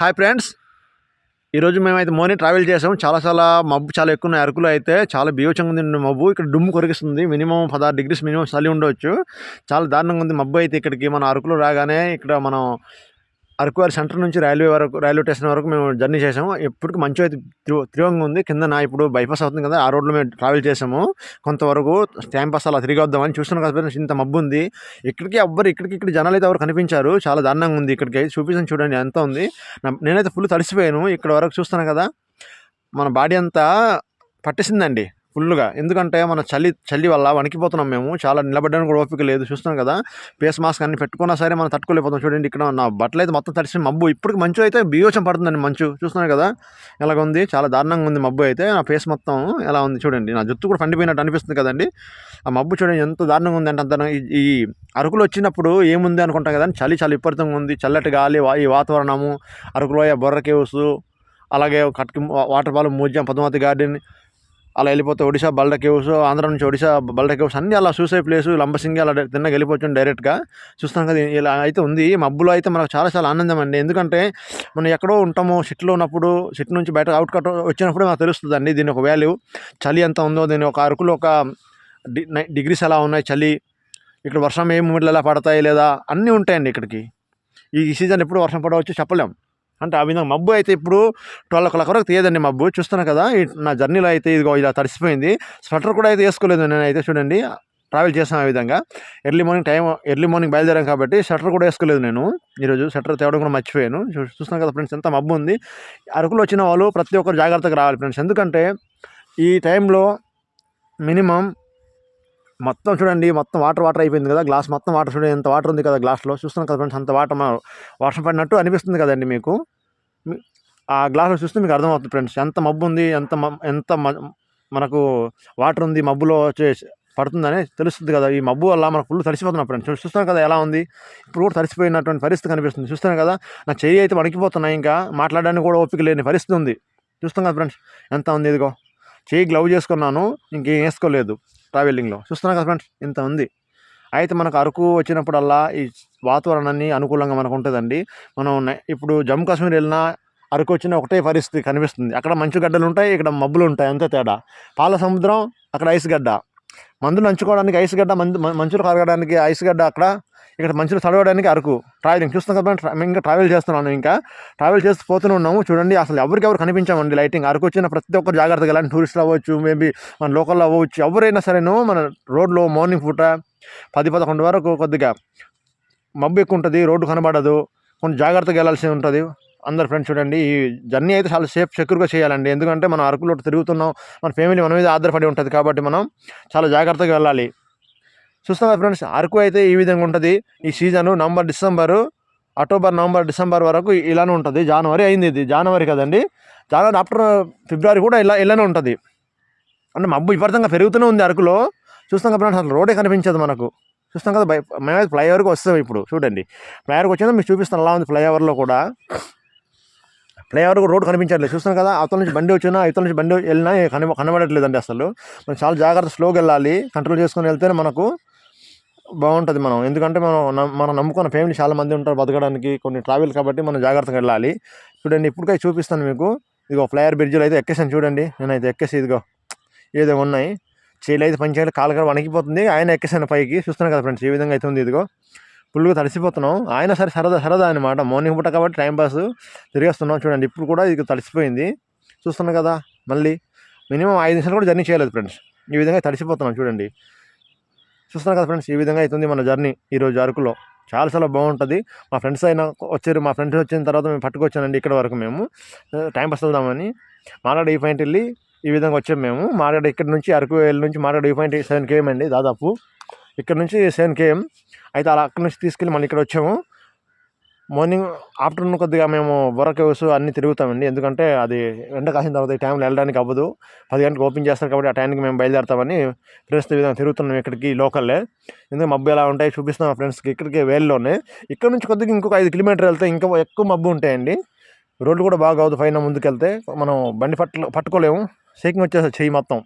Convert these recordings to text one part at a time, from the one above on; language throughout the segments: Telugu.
Hi friends. ఈరోజు మేమైతే మార్నింగ్ ట్రావెల్ చేసాము చాలా చాలా మబ్బు చాలా ఎక్కువ ఉన్నాయి. అరకులో అయితే చాలా బీవచంగా ఉంది మబ్బు. ఇక్కడ డుమ్ము కొరికిస్తుంది. మినిమం పదహారు డిగ్రీస్ మినిమం చలి ఉండవచ్చు చాలా దారుణంగా ఉంది. మబ్బు అయితే ఇక్కడికి మన అరకులో రాగానే ఇక్కడ మనం అరకు వ్యాలీ సెంటర్ నుంచి రైల్వే వరకు రైల్వే స్టేషన్ వరకు మేము జర్నీ చేసాము. ఎప్పటికి మంచి అయితే త్రి- ఉంది. కింద నా ఇప్పుడు బైపాస్ అవుతుంది కదా ఆ రోడ్లో మేము ట్రావెల్ చేసాము. కొంతవరకు టైం పాస్ అలా తిరిగి వద్దామని చూస్తున్నాం కదా ఇంత మబ్బు ఉంది. ఇక్కడికి ఎవ్వరు ఇక్కడికి ఇక్కడ జనాలు అయితే ఎవరు కనిపించారు? చాలా దారుణంగా ఉంది ఇక్కడికి. చూపించాను చూడండి ఎంత ఉంది. నేనైతే ఫుల్ తడిసిపోయాను. ఇక్కడ వరకు చూస్తాను కదా మన బాడీ అంతా పట్టేసిందండి. ఫుల్గా ఎందుకంటే మన చలి చలి వల్ల వణికిపోతున్నాం మేము. చాలా నిలబడ్డానికి కూడా ఓపిక లేదు. చూస్తున్నాం కదా ఫేస్ మాస్క్ అన్ని పెట్టుకున్నా సరే మనం తట్టుకోలేకపోతాం చూడండి ఇక్కడ నా బట్టలు అయితే మొత్తం తడిసి మబ్బు. ఇప్పటికి మంచు అయితే బియోచం పడుతుందండి మంచు. చూస్తున్నాను కదా ఎలాగ ఉంది చాలా దారుణంగా ఉంది మబ్బు అయితే. నా ఫేస్ మొత్తం ఎలా ఉంది చూడండి. నా జుత్తు కూడా పండిపోయినట్టు అనిపిస్తుంది కదండి. ఆ మబ్బు చూడండి ఎంత దారుణంగా ఉంది అంటే అంత ఈ- ఈ అరకులు వచ్చినప్పుడు ఏముంది అనుకుంటాం కదా చలి చాలా విపరీతంగా ఉంది. చల్లటి గాలి ఈ వాతావరణము అరకులోయ బొర్ర కేవ్స్ అలాగే Katki waterfall museum Padmavati garden అలా వెళ్ళిపోతే ఒడిశా బల్డ కేవ్స్ ఆంధ్ర నుంచి ఒడిశా బల్డ కేవ్స్ అన్నీ అలా చూసే ప్లేస్ లంబసింగి అలా తిన్నగా వెళ్ళిపోవచ్చు డైరెక్ట్గా చూస్తాం కదా ఇలా అయితే ఉంది. మబ్బులో అయితే మనకు చాలా చాలా ఆనందం అండి. ఎందుకంటే మనం ఎక్కడో ఉంటాము సిట్లో ఉన్నప్పుడు సిట్ నుంచి బయట అవుట్ కట్ వచ్చినప్పుడు మనకు తెలుస్తుంది అండి దీని ఒక వాల్యూ చలి ఎంత ఉందో దీని ఒక అరకులో ఒక డిగ్రీస్ ఎలా ఉన్నాయి చలి? ఇక్కడ వర్షం ఏ మూమెంట్లు ఎలా పడతాయి లేదా? అన్నీ ఉంటాయండి ఇక్కడికి. ఈ సీజన్ ఎప్పుడు వర్షం పడవచ్చు చెప్పలేము అంటే ఆ విధంగా మబ్బు అయితే ఇప్పుడు ట్వెల్వ్ ఓ క్లాక్ వరకు తీయదండి మబ్బు. చూస్తున్నా కదా నా జర్నీలో అయితే ఇదిగో ఇలా తడిసిపోయింది. స్వెటర్ కూడా అయితే వేసుకోలేదు నేనైతే చూడండి. ట్రావెల్ చేసాం ఆ విధంగా. Early morning time early morning బయలుదేరాం కాబట్టి షట్టర్ కూడా వేసుకోలేదు నేను. ఈరోజు షట్టర్ తేవడం కూడా మర్చిపోయాను. చూ- కదా ఫ్రెండ్స్ ఎంత మబ్బు ఉంది. అరకులో వచ్చిన వాళ్ళు ప్రతి ఒక్కరు జాగ్రత్తగా రావాలి ఫ్రెండ్స్. ఎందుకంటే ఈ టైంలో మినిమం మొత్తం చూడండి మొత్తం వాటర్ వాటర్ అయిపోయింది కదా గ్లాస్ మొత్తం వాటర్ చూడండి ఎంత వాటర్ ఉంది కదా గ్లాస్లో. చూస్తున్నాం కదా ఫ్రెండ్స్ అంత వాటర్ వర్షం పడినట్టు అనిపిస్తుంది కదండి మీకు. ఆ గ్లాస్లో చూస్తే మీకు అర్థమవుతుంది ఫ్రెండ్స్ ఎంత మబ్బు ఉంది ఎంత ఎంత మ- మనకు వాటర్ ఉంది మబ్బులో పడుతుందని తెలుస్తుంది కదా. ఈ మబ్బు వల్ల మనకు ఫుల్ తడిసిపోతున్నాం ఫ్రెండ్స్. చూ- చూస్తున్నాం కదా ఎలా ఉంది? ఇప్పుడు కూడా తడిసిపోయినటువంటి పరిస్థితి కనిపిస్తుంది. చూస్తున్నాం కదా నా చెయ్యి అయితే వణికిపోతున్నాయి ఇంకా మాట్లాడడానికి కూడా ఓపిక లేని పరిస్థితి ఉంది. చూస్తాం కదా ఫ్రెండ్స్ ఎంత ఉంది ఇదిగో. చెయ్యి గ్లవ్ చేసుకున్నాను ఇంకేం వేసుకోలేదు. ట్రావెలింగ్లో చూస్తున్నాం కదా ఫ్రెండ్స్ ఇంత ఉంది. అయితే మనకు అరకు వచ్చినప్పుడల్లా ఈ వాతావరణాన్ని అనుకూలంగా మనకు ఉంటుందండి. మనం ఇప్పుడు జమ్మూ కాశ్మీర్ వెళ్ళినా అరకు వచ్చిన ఒకటే పరిస్థితి కనిపిస్తుంది. అక్కడ మంచు గడ్డలు ఉంటాయి ఇక్కడ మబ్బులు ఉంటాయి అంతే తేడా. పాల సముద్రం అక్కడ ఐస్ గడ్డ. మందులు నంచుకోవడానికి ఐస్ గడ్డ మందు మంచులు కరగడానికి ఐస్ గడ్డ అక్కడ ఇక్కడ మంచిలో చదవడానికి అరకు. ట్రావెలింగ్ చూస్తాం కదా మేము ఇంకా ట్రావెల్ చేస్తున్నాను ఇంకా. ట్రావెల్ చేస్తూ పోతూనే ఉన్నాము. చూడండి అసలు ఎవరికెవరు కనిపించామండి లైటింగ్. అరకు వచ్చిన ప్రతి ఒక్కరు జాగ్రత్తగా వెళ్ళాలి. టూరిస్టులు అవ్వచ్చు మేబీ మన లోకల్లో అవ్వచ్చు. ఎవరైనా సరేను మన రోడ్లో మార్నింగ్ పూట పది పదకొండు వరకు కొద్దిగా మబ్బు ఎక్కువ ఉంటుంది రోడ్డు కనబడదు. కొంచెం జాగ్రత్తగా వెళ్ళాల్సి ఉంటుంది. అందరు ఫ్రెండ్స్ చూడండి ఈ జర్నీ అయితే చాలా సేఫ్ సెక్యూర్గా చేయాలండి. ఎందుకంటే మనం అరకులో తిరుగుతున్నాం. మన ఫ్యామిలీ మన మీద ఆధారపడి ఉంటుంది కాబట్టి మనం చాలా జాగ్రత్తగా వెళ్ళాలి. చూస్తాం కదా ఫ్రెండ్స్ అరకు అయితే ఈ విధంగా ఉంటుంది. ఈ season November December October November December వరకు ఇలానే ఉంటుంది. జనవరి అయింది ఇది. జనవరి కదండి. జనవరి ఆఫ్టర్ ఫిబ్రవరి కూడా ఇలా ఇలానే ఉంటుంది. అంటే మబ్బు విపరీతంగా పెరుగుతూనే ఉంది అరకులో. చూస్తాం కదా ఫ్రెండ్స్ అసలు రోడే కనిపించదు మనకు. చూస్తాం కదా బై మేమైతే ఫ్లైఓవర్కి వస్తాం ఇప్పుడు. చూడండి. ఫ్లైఓవర్కి వచ్చిందో మీకు చూపిస్తాను అలా ఉంది ఫ్లైఓవర్లో కూడా. ఫ్లైఓవర్ రోడ్ కనిపించట్లేదు. చూస్తాం కదా అవతల నుంచి బండి వచ్చినా ఇవతల నుంచి బండి వెళ్ళినా కనబడట్లేదండి అసలు. మనం చాలా జాగ్రత్త స్లోగా వెళ్ళాలి. కంట్రోల్ చేసుకొని వెళ్తేనే మనకు బాగుంటుంది మనం. ఎందుకంటే మనం నమ్- మనం నమ్ముకున్న ఫ్యామిలీ చాలా మంది ఉంటారు బతకడానికి కొన్ని ట్రావెల్ కాబట్టి మనం జాగ్రత్తగా వెళ్ళాలి. చూడండి ఇప్పటికై చూపిస్తాను మీకు. ఇదిగో ఫ్లైఓవర్ బ్రిడ్జ్లో అయితే ఎక్కేసాను చూడండి. నేనైతే ఎక్కేసి ఇదిగో ఏదో ఉన్నాయి. చేతులు అయితే పని చేయాలి కాలు కూడా వణికిపోతుంది. ఆయన ఎక్కేసాను పైకి. చూస్తున్నాను కదా ఫ్రెండ్స్ ఏ విధంగా అయితే ఉంది ఇదిగో. ఫుల్గా తడిసిపోతున్నాం. ఆయన సరే సరదా సరదా అనమాట మార్నింగ్ పూట కాబట్టి టైం పాస్ తిరిగేస్తున్నాం చూడండి. ఇప్పుడు కూడా ఇది తడిసిపోయింది. చూస్తున్నాం కదా మళ్ళీ మినిమం ఐదు నిమిషాలు కూడా జర్నీ చేయలేదు ఫ్రెండ్స్ ఈ విధంగా తడిసిపోతున్నాం చూడండి. చూస్తున్నారు కదా ఫ్రెండ్స్ ఈ విధంగా అవుతుంది మన జర్నీ ఈరోజు అరకులో. చాలా చాలా బాగుంటుంది. మా ఫ్రెండ్స్ అయినా వచ్చారు మా ఫ్రెండ్స్ వచ్చిన తర్వాత మేము పట్టుకొచ్చానండి ఇక్కడ వరకు మేము. టైం పాస్ వెళ్దామని. మాట్లాడ ఈ పాయింట్ వెళ్ళి ఈ విధంగా వచ్చాము మేము. మాట్లాడ ఇక్కడ నుంచి అరకు వెళ్ళి నుంచి మాట్లాడ ఈ పాయింట్ సెవెన్ కేఎం అండి దాదాపు. ఇక్కడ నుంచి సెవెన్ కేఎం అయితే అలా అక్కడ నుంచి తీసుకెళ్ళి మళ్ళీ ఇక్కడ వచ్చాము. మార్నింగ్ ఆఫ్టర్నూన్ కొద్దిగా మేము బొర్ర కేవ్స్ అన్నీ తిరుగుతామండి. ఎందుకంటే అది ఎండ కాసిన తర్వాత ఈ టైంలో వెళ్ళడానికి అవ్వదు. పది గంటలకు ఓపెన్ చేస్తారు కాబట్టి ఆ టైంకి మేము బయలుదేరుతామని ఫ్రెండ్స్ విధంగా తిరుగుతున్నాం ఇక్కడికి లోకల్లే. ఎందుకంటే మబ్బు ఎలా ఉంటాయి చూపిస్తున్నాం ఫ్రెండ్స్కి ఇక్కడికి వేల్లోనే. ఇక్కడ నుంచి కొద్దిగా ఇంకొక ఐదు కిలోమీటర్ వెళ్తే ఇంకా ఎక్కువ మబ్బు ఉంటాయండి. రోడ్లు కూడా బాగా అవుతుంది పైన ముందుకెళ్తే మనం బండి పట్ల పట్టుకోలేము. షేకింగ్ వచ్చేసి చెయ్యి మొత్తం.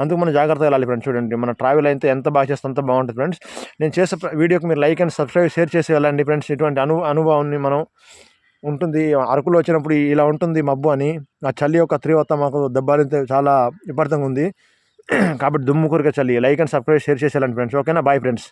అందుకు మనం జాగ్రత్తగా వెళ్ళాలి ఫ్రెండ్స్ చూడండి. మన ట్రావెల్ అయితే ఎంత బాగా చేస్తే అంత బాగుంటుంది ఫ్రెండ్స్ నేను చేసే వీడియోకి మీరు లైక్ అండ్ సబ్స్క్రైబ్ షేర్ చేసి వెళ్ళండి ఫ్రెండ్స్ ఇటువంటి అను అనుభవాన్ని మనం ఉంటుంది. అరకులో వచ్చినప్పుడు ఇలా ఉంటుంది మబ్బు అని. ఆ చలి యొక్క తీవ్రత మాకు దెబ్బలితే చాలా విపరీతంగా ఉంది. కాబట్టి దుమ్ము కొరికే చలి. లైక్ అండ్ సబ్స్క్రైబ్ షేర్ చేసేయాలండి ఫ్రెండ్స్ ఓకేనా బాయ్ ఫ్రెండ్స్